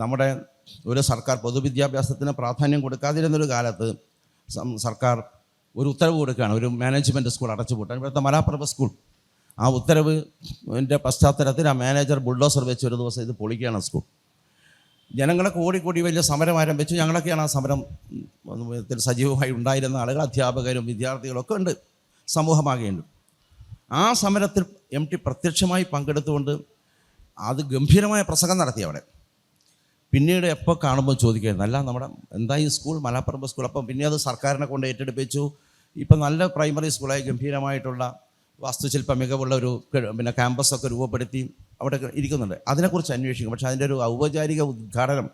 നമ്മുടെ ഒരു സർക്കാർ പൊതുവിദ്യാഭ്യാസത്തിന് പ്രാധാന്യം കൊടുക്കാതിരുന്നൊരു കാലത്ത് സർക്കാർ ഒരു ഉത്തരവ് കൊടുക്കുകയാണ്. ഒരു മാനേജ്മെന്റ് സ്കൂൾ അടച്ചുപൂട്ടാൻ ഇവിടുത്തെ മലാപ്രഭ സ്കൂൾ ആ ഉത്തരവ് എന്റെ പശ്ചാത്തലത്തിൽ ആ മാനേജർ ബുൾഡോസർ വെച്ച് ഒരു ദിവസം ഇത് പൊളിക്കുകയാണ് സ്കൂൾ ജനങ്ങളൊക്കെ ഓടിക്കൂടി വലിയ സമരം ആരംഭിച്ചു. ഞങ്ങളൊക്കെയാണ് ആ സമരം സജീവമായി ഉണ്ടായിരുന്ന ആളുകൾ അധ്യാപകരും വിദ്യാർത്ഥികളൊക്കെ ഉണ്ട്. സമൂഹമാകെയുണ്ട്. ആ സമരത്തിൽ എം ടി പ്രത്യക്ഷമായി പങ്കെടുത്തുകൊണ്ട് അത് ഗംഭീരമായ പ്രസംഗം നടത്തി അവിടെ. പിന്നീട് എപ്പോൾ കാണുമ്പോൾ ചോദിക്കുകയായിരുന്നു അല്ല നമ്മുടെ എന്താ ഈ സ്കൂൾ? മലപ്പുറം സ്കൂൾ. അപ്പം പിന്നെ അത് സർക്കാരിനെ കൊണ്ട് ഏറ്റെടുപ്പിച്ചു. ഇപ്പം നല്ല പ്രൈമറി സ്കൂളായി ഗംഭീരമായിട്ടുള്ള വാസ്തുശില്പ മികവുള്ള ഒരു പിന്നെ ക്യാമ്പസൊക്കെ രൂപപ്പെടുത്തി അവിടെ ഇരിക്കുന്നുണ്ട്. അതിനെക്കുറിച്ച് അന്വേഷിക്കും. പക്ഷേ അതിന്റെ ഒരു ഔപചാരിക ഉദ്ഘാടനം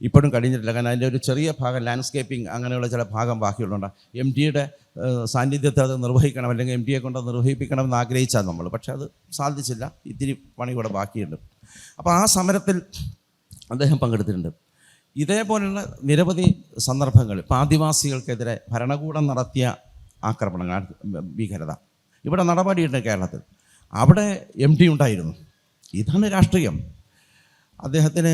ഇപ്പോഴും കഴിഞ്ഞിട്ടില്ല. കാരണം അതിന്റെ ഒരു ചെറിയ ഭാഗം ലാൻഡ്സ്കേപ്പിംഗ് അങ്ങനെയുള്ള ചില ഭാഗം ബാക്കിയുള്ളതുകൊണ്ട് എം ഡിയുടെ സാന്നിധ്യത്തെ അത് നിർവഹിക്കണം. അല്ലെങ്കിൽ എം ഡിയെ കൊണ്ട് നിർവഹിപ്പിക്കണം എന്ന് ആഗ്രഹിച്ചാൽ നമ്മൾ. പക്ഷേ അത് സാധിച്ചില്ല. ഇത്തിരി പണി കൂടെ ബാക്കിയുണ്ട്. അപ്പോൾ ആ സമരത്തിൽ അദ്ദേഹം പങ്കെടുത്തിട്ടുണ്ട്. ഇതേപോലെയുള്ള നിരവധി സന്ദർഭങ്ങൾ ഇപ്പോൾ ആദിവാസികൾക്കെതിരെ ഭരണകൂടം നടത്തിയ ആക്രമണങ്ങൾ ഭീകരത. ഇവിടെ നടപടിയുണ്ട് കേരളത്തിൽ. അവിടെ എം ടി ഉണ്ടായിരുന്നു. ഇതാണ് രാഷ്ട്രീയം. അദ്ദേഹത്തിന്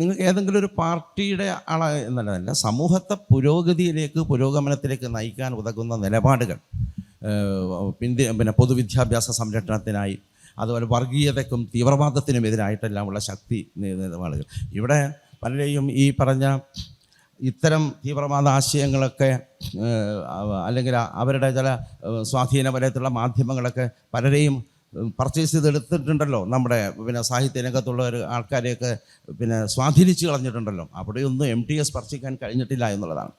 നിങ്ങൾക്ക് ഏതെങ്കിലും ഒരു പാർട്ടിയുടെ ആള എന്നല്ല സമൂഹത്തെ പുരോഗതിയിലേക്ക് പുരോഗമനത്തിലേക്ക് നയിക്കാൻ ഉതകുന്ന നിലപാടുകൾ പിന്നെ പൊതുവിദ്യാഭ്യാസ സംരക്ഷണത്തിനായി അതുപോലെ വർഗീയതയ്ക്കും തീവ്രവാദത്തിനും എതിരായിട്ടെല്ലാം ഉള്ള ശക്തി നിലപാടുകൾ ഇവിടെ പലരെയും ഈ പറഞ്ഞ ഇത്തരം തീവ്രവാദ ആശയങ്ങളൊക്കെ അല്ലെങ്കിൽ അവരുടെ ചില സ്വാധീന സ്വാധീനപരത്തിലുള്ള മാധ്യമങ്ങളൊക്കെ പലരെയും പർച്ചേസ് ചെയ്തെടുത്തിട്ടുണ്ടല്ലോ. നമ്മുടെ പിന്നെ സാഹിത്യ രംഗത്തുള്ള ഒരു ആൾക്കാരെയൊക്കെ പിന്നെ സ്വാധീനിച്ച് കളഞ്ഞിട്ടുണ്ടല്ലോ. അവിടെയൊന്നും എം ടി എസ് സ്പർശിക്കാൻ കഴിഞ്ഞിട്ടില്ല എന്നുള്ളതാണ്.